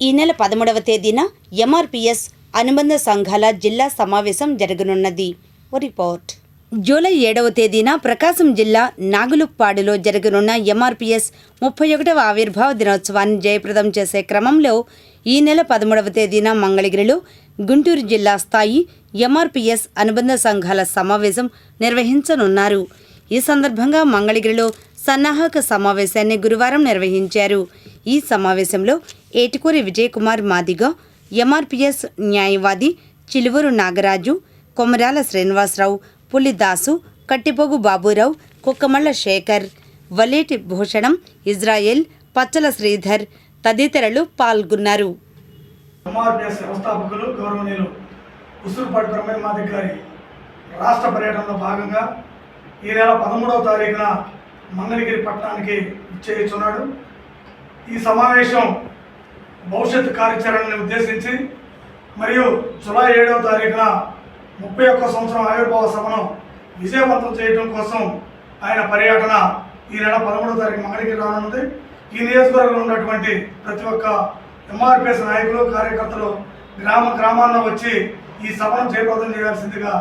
ఈ నెల పదమూడవ తేదీన ఎంఆర్పిఎస్ అనుబంధ సంఘాల జిల్లా సమావేశం జరగనున్నది. రిపోర్ట్. జూలై ఏడవ తేదీన ప్రకాశం జిల్లా నాగులుప్పాడులో జరగనున్న ఎంఆర్పిఎస్ ముప్పై ఒకటవ ఆవిర్భావ దినోత్సవాన్ని జయప్రదం చేసే క్రమంలో ఈ నెల పదమూడవ తేదీన మంగళగిరిలో గుంటూరు జిల్లా స్థాయి ఎంఆర్పిఎస్ అనుబంధ సంఘాల సమావేశం నిర్వహించనున్నారు. ఈ సందర్భంగా మంగళగిరిలో సన్నాహక సమావేశాన్ని గురువారం నిర్వహించారు. ఈ సమావేశంలో ఏటికూరి విజయకుమార్ మాదిగ ఎంఆర్పిఎస్ న్యాయవాది చిలువూరు నాగరాజు కొమరాల శ్రీనివాసరావు పులిదాసు కట్టిపోగు బాబురావు కుక్కమళ్ళ శేఖర్ వలేటి భూషణం ఇజ్రాయెల్ పచ్చల శ్రీధర్ తదితరులు పాల్గొన్నారు. ఎంఆర్పిఎస్ వ్యవస్థాపకులు గౌరవనీయులు ఉసురుపాటి బ్రహ్మమాది గారి రాష్ట్ర పర్యటనలో భాగంగా ఈ నెల పదమూడవ తారీఖున మంగళగిరి పట్టణానికి చేయుచున్నాడు ఈ సమావేశం భవిష్యత్ కార్యాచరణని ఉద్దేశించి మరియు జూలై ఏడవ తారీఖున ముప్పై ఒక్క సంవత్సరం ఆవిర్భావ సభను విజయవంతం చేయడం కోసం ఆయన పర్యటన ఈ నెల పదమూడవ తారీఖు మంగళగిరి రానున్నది ఈ నియోజకవర్గంలో ఉన్నటువంటి ప్రతి ఒక్క ఎంఆర్పిఎస్ నాయకులు కార్యకర్తలు గ్రామ గ్రామాల్లో వచ్చి ఈ సభను జయప్రదం చేయాల్సిందిగా